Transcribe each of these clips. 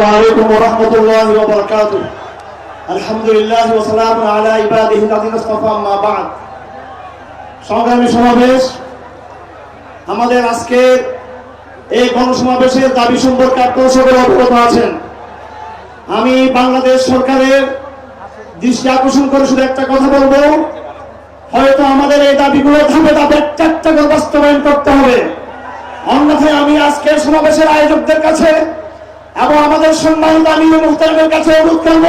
السلام عليكم ورحمة الله وبركاته الحمد لله وسلام على عباده الذين اصطفى أما بعد সংগ্রামী সমাবেশ আমাদের আজকের এই গণসমাবেশের দাবি সম্পর্কে আপনারা সকলে অবগত আছেন আমি বাংলাদেশ সরকারের দৃষ্টি আকর্ষণ করে শুধু একটা কথা বলবো হয়তো আমাদের এই দাবিগুলো ধাপে ধাপে একটা একটা করে বাস্তবায়ন করতে হবে অন্যথায় আমি আজকের সমাবেশের আয়োজকদের কাছে এবং আমাদের সম্মানিত আমির মুখতারের কাছে অনুরোধ করব,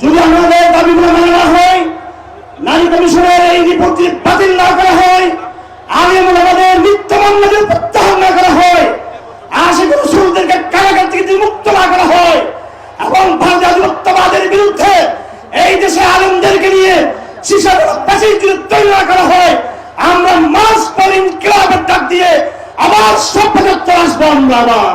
যদি আমাদের দাবিগুলো মেনে না হয়, নারী কমিশনের এই রিপোর্ট যদি বাতিল না করা হয় আলিম আমাদের মৃত্যু মামলাদের প্রত্যাহার না করা হয়, আশিক রসুলদেরকে কারাগার থেকে মুক্ত না করা হয়, এবং ভারতীয় আধিপত্যবাদের বিরুদ্ধে এই দেশে আলমদেরকে নিয়ে তৈরি করা হয়, আমরা মাস পরিন ক্লাবের ডাক দিয়ে আবার সভ্যতা আসব আমরা আবার।